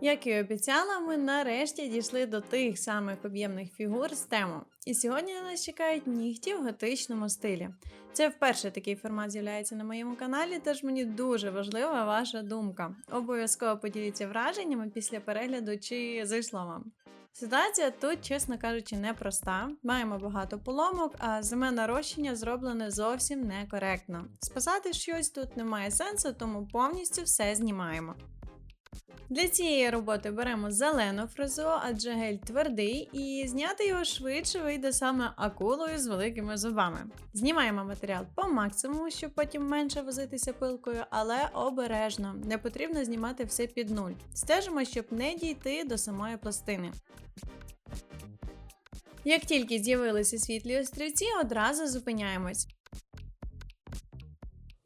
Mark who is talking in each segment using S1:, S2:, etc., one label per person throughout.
S1: Як і обіцяла, ми нарешті дійшли до тих самих об'ємних фігур з тему. І сьогодні на нас чекають нігті в готичному стилі. Це вперше такий формат з'являється на моєму каналі, тож мені дуже важлива ваша думка. Обов'язково поділіться враженнями після перегляду, чи зайшло вам. Ситуація тут, чесно кажучи, непроста. Маємо багато поломок, а зиме нарощення зроблене зовсім некоректно. Спасати щось тут немає сенсу, тому повністю все знімаємо. Для цієї роботи беремо зелену фрезу, адже гель твердий, і зняти його швидше вийде саме акулою з великими зубами. Знімаємо матеріал по максимуму, щоб потім менше возитися пилкою, але обережно, не потрібно знімати все під нуль. Стежимо, щоб не дійти до самої пластини. Як тільки з'явилися світлі острівці, одразу зупиняємось.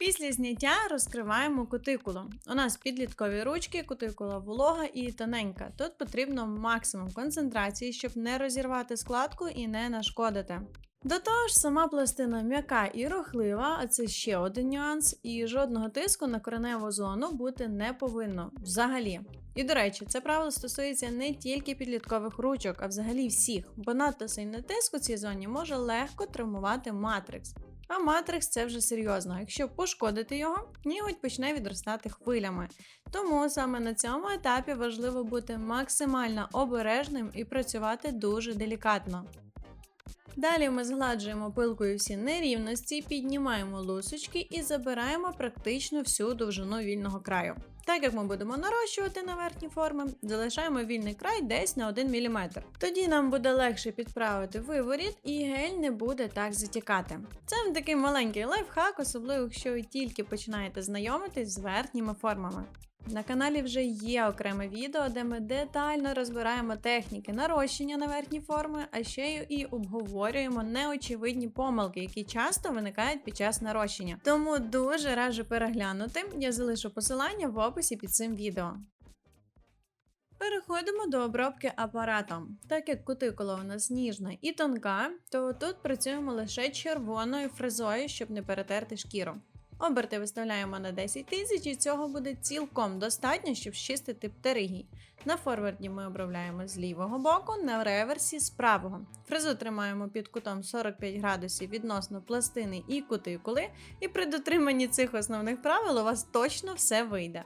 S1: Після зняття розкриваємо кутикулу. У нас підліткові ручки, кутикула волога і тоненька. Тут потрібно максимум концентрації, щоб не розірвати складку і не нашкодити. До того ж, сама пластина м'яка і рухлива, а це ще один нюанс, і жодного тиску на кореневу зону бути не повинно взагалі. І до речі, це правило стосується не тільки підліткових ручок, а взагалі всіх, бо надто сильний тиск у цій зоні може легко травмувати матрикс. А матрикс це вже серйозно. Якщо пошкодити його, ніготь почне відростати хвилями. Тому саме на цьому етапі важливо бути максимально обережним і працювати дуже делікатно. Далі ми згладжуємо пилкою всі нерівності, піднімаємо лусочки і забираємо практично всю довжину вільного краю. Так як ми будемо нарощувати на верхні форми, залишаємо вільний край десь на 1 мм. Тоді нам буде легше підправити виворіт і гель не буде так затікати. Це такий маленький лайфхак, особливо якщо ви тільки починаєте знайомитись з верхніми формами. На каналі вже є окреме відео, де ми детально розбираємо техніки нарощення на верхні форми, а ще і обговорюємо неочевидні помилки, які часто виникають під час нарощення. Тому дуже раджу переглянути. Я залишу посилання в описі під цим відео. Переходимо до обробки апаратом. Так як кутикула у нас ніжна і тонка, то тут працюємо лише червоною фрезою, щоб не перетерти шкіру. Оберти виставляємо на 10 тисяч, і цього буде цілком достатньо, щоб щистити птеригій. На форварді ми обробляємо з лівого боку, на реверсі з правого. Фрезу тримаємо під кутом 45 градусів відносно пластини і кутикули, і при дотриманні цих основних правил у вас точно все вийде.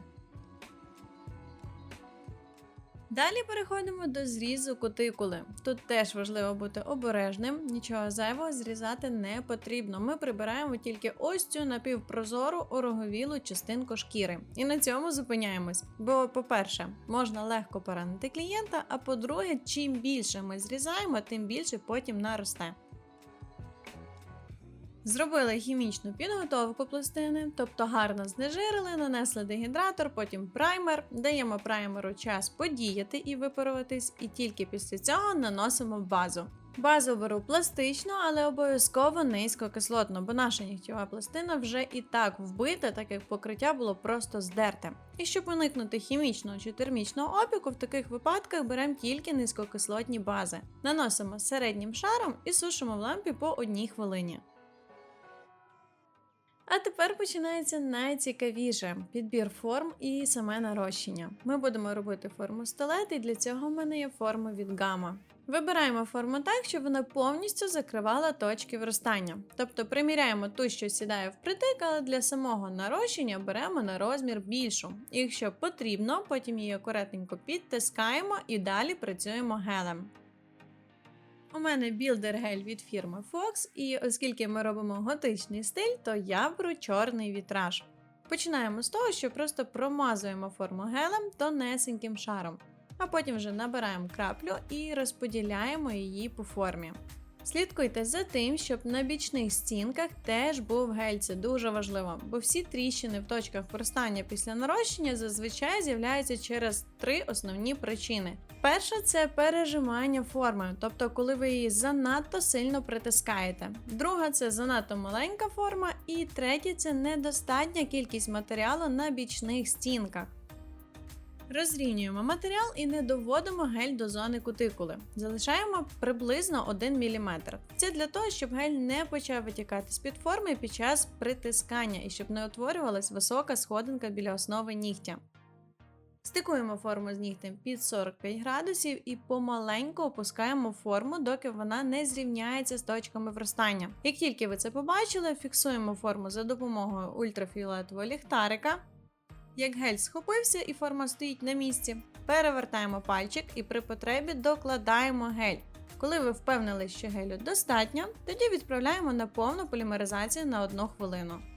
S1: Далі переходимо до зрізу кутикули. Тут теж важливо бути обережним, нічого зайвого зрізати не потрібно. Ми прибираємо тільки ось цю напівпрозору ороговілу частинку шкіри. І на цьому зупиняємось. Бо, по-перше, можна легко поранити клієнта, а по-друге, чим більше ми зрізаємо, тим більше потім наросте. Зробили хімічну підготовку пластини, тобто гарно знежирили, нанесли дегідратор, потім праймер, даємо праймеру час подіяти і випаруватись, і тільки після цього наносимо базу. Базу беру пластичну, але обов'язково низькокислотну, бо наша нігтєва пластина вже і так вбита, так як покриття було просто здерте. І щоб уникнути хімічного чи термічного опіку, в таких випадках беремо тільки низькокислотні бази. Наносимо середнім шаром і сушимо в лампі по одній хвилині. А тепер починається найцікавіше підбір форм і саме нарощення. Ми будемо робити форму стилет, і для цього в мене є форма від гама. Вибираємо форму так, щоб вона повністю закривала точки виростання. Тобто приміряємо ту, що сідає впритик, але для самого нарощення беремо на розмір більшу. Якщо потрібно, потім її акуратненько підтискаємо і далі працюємо гелем. У мене білдер гель від фірми Fox, і оскільки ми робимо готичний стиль, то я беру чорний вітраж. Починаємо з того, що просто промазуємо форму гелем тонесеньким шаром, а потім вже набираємо краплю і розподіляємо її по формі. Слідкуйте за тим, щоб на бічних стінках теж був гель, це дуже важливо, бо всі тріщини в точках виростання після нарощення зазвичай з'являються через три основні причини. Перша це пережимання форми, тобто коли ви її занадто сильно притискаєте. Друга це занадто маленька форма, і третя це недостатня кількість матеріалу на бічних стінках. Розрівнюємо матеріал і не доводимо гель до зони кутикули. Залишаємо приблизно 1 мм. Це для того, щоб гель не почав витікати з під форми під час притискання і щоб не утворювалась висока сходинка біля основи нігтя. Стикуємо форму з нігтем під 45 градусів і помаленьку опускаємо форму, доки вона не зрівняється з точками вростання. Як тільки ви це побачили, фіксуємо форму за допомогою ультрафіолетового ліхтарика. Як гель схопився і форма стоїть на місці, перевертаємо пальчик і при потребі докладаємо гель. Коли ви впевнились, що гелю достатньо, тоді відправляємо на повну полімеризацію на 1 хвилину.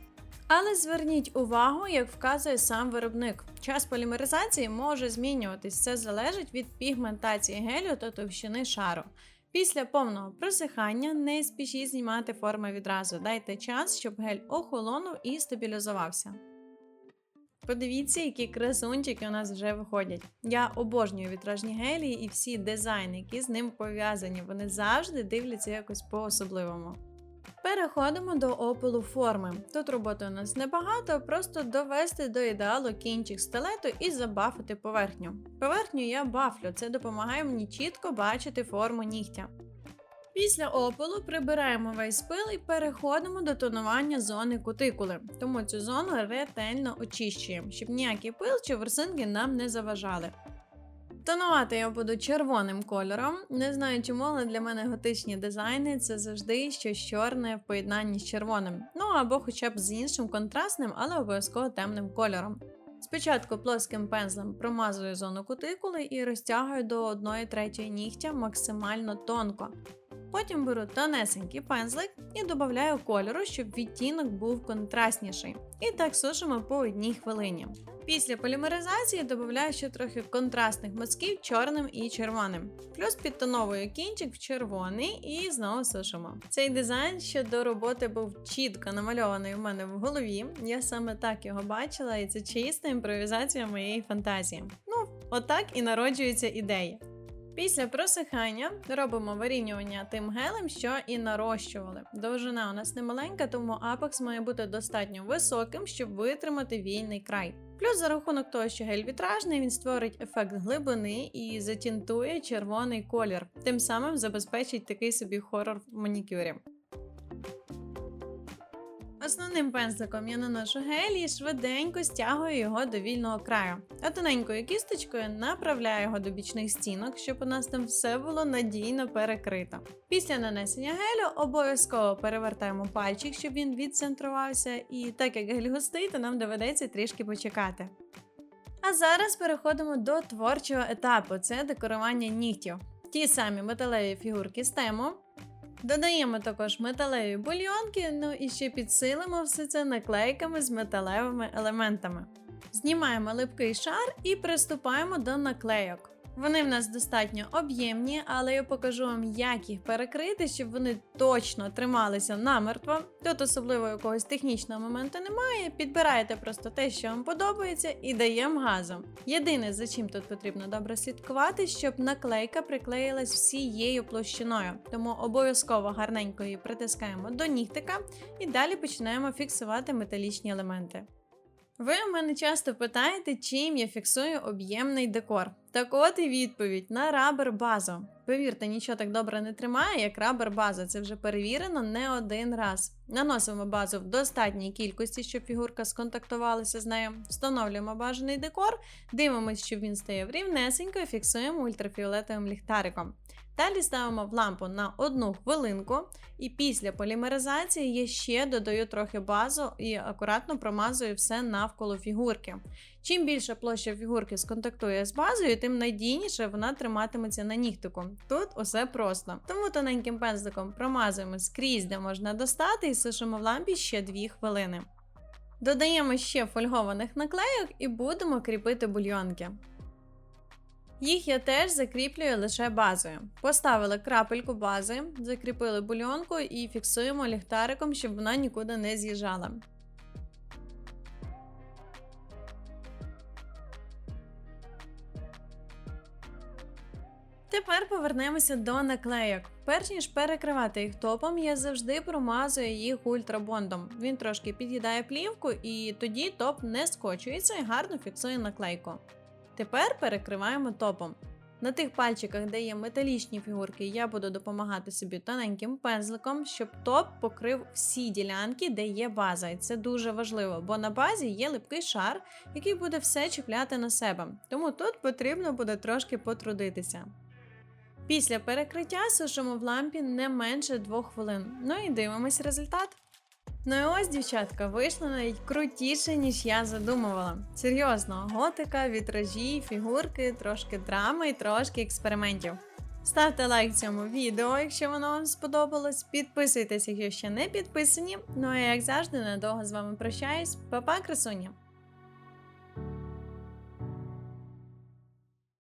S1: Але зверніть увагу, як вказує сам виробник. Час полімеризації може змінюватись. Це залежить від пігментації гелю та товщини шару. Після повного просихання не спішіть знімати форми відразу. Дайте час, щоб гель охолонув і стабілізувався. Подивіться, які красунчики у нас вже виходять. Я обожнюю вітражні гелі і всі дизайни, які з ним пов'язані. Вони завжди дивляться якось по-особливому. Переходимо до опилу форми. Тут роботи у нас небагато, просто довести до ідеалу кінчик стилету і забафити поверхню. Поверхню я бафлю, це допомагає мені чітко бачити форму нігтя. Після опилу прибираємо весь пил і переходимо до тонування зони кутикули, тому цю зону ретельно очищуємо, щоб ніякий пил чи ворсинки нам не заважали. Тонувати я буду червоним кольором. Не знаю чому, але для мене готичні дизайни це завжди щось чорне в поєднанні з червоним. Ну або хоча б з іншим контрастним, але обов'язково темним кольором. Спочатку плоским пензлем промазую зону кутикули і розтягую до 1 третьої нігтя максимально тонко. Потім беру тонесенький пензлик і додаю кольору, щоб відтінок був контрастніший. І так сушимо по одній хвилині. Після полімеризації додаю ще трохи контрастних мазків чорним і червоним. Плюс підтоновую кінчик в червоний і знову сушимо. Цей дизайн ще до роботи був чітко намальований у мене в голові. Я саме так його бачила, і це чиста імпровізація моєї фантазії. Ну, отак і народжуються ідеї. Після просихання робимо вирівнювання тим гелем, що і нарощували. Довжина у нас не маленька, тому апекс має бути достатньо високим, щоб витримати вільний край. Плюс за рахунок того, що гель вітражний, він створить ефект глибини і затінтує червоний колір, тим самим забезпечить такий собі хорор в манікюрі. Основним пензликом я наношу гель і швиденько стягую його до вільного краю. А тоненькою кісточкою направляю його до бічних стінок, щоб у нас там все було надійно перекрито. Після нанесення гелю обов'язково перевертаємо пальчик, щоб він відцентрувався, і так як гель густий, то нам доведеться трішки почекати. А зараз переходимо до творчого етапу це декорування нігтів. Ті самі металеві фігурки з тему. Додаємо також металеві бульйонки, ну і ще підсилимо все це наклейками з металевими елементами. Знімаємо липкий шар і приступаємо до наклейок. Вони в нас достатньо об'ємні, але я покажу вам, як їх перекрити, щоб вони точно трималися намертво. Тут особливо якогось технічного моменту немає. Підбираєте просто те, що вам подобається, і даємо газом. Єдине, за чим тут потрібно добре слідкувати, щоб наклейка приклеїлась всією площиною. Тому обов'язково гарненько її притискаємо до нігтика і далі починаємо фіксувати металічні елементи. Ви мене часто питаєте, чим я фіксую об'ємний декор. Так от і відповідь на рабер базу. Повірте, нічого так добре не тримає, як рабер база. Це вже перевірено не один раз. Наносимо базу в достатній кількості, щоб фігурка сконтактувалася з нею. Встановлюємо бажаний декор, дивимося, щоб він стояв рівнесенько і фіксуємо ультрафіолетовим ліхтариком. Далі ставимо в лампу на одну хвилинку, і після полімеризації я ще додаю трохи базу і акуратно промазую все навколо фігурки. Чим більше площа фігурки сконтактує з базою, тим надійніше вона триматиметься на нігтику. Тут усе просто. Тому тоненьким пензликом промазуємо скрізь, де можна достати, і сушимо в лампі ще 2 хвилини. Додаємо ще фольгованих наклейок і будемо кріпити бульйонки. Їх я теж закріплюю лише базою. Поставили крапельку бази, закріпили бульонку і фіксуємо ліхтариком, щоб вона нікуди не з'їжджала. Тепер повернемося до наклейок. Перш ніж перекривати їх топом, я завжди промазую їх ультрабондом. Він трошки під'їдає плівку, і тоді топ не скочується і гарно фіксує наклейку. Тепер перекриваємо топом. На тих пальчиках, де є металічні фігурки, я буду допомагати собі тоненьким пензликом, щоб топ покрив всі ділянки, де є база. І це дуже важливо, бо на базі є липкий шар, який буде все чіпляти на себе. Тому тут потрібно буде трошки потрудитися. Після перекриття сушимо в лампі не менше 2 хвилин. Ну і дивимось результат. Ну і ось, дівчатка, вийшло навіть крутіше, ніж я задумувала. Серйозно, готика, вітражі, фігурки, трошки драми і трошки експериментів. Ставте лайк цьому відео, якщо воно вам сподобалось. Підписуйтесь, якщо ще не підписані. Ну а як завжди, надовго з вами прощаюсь. Па-па, красуня!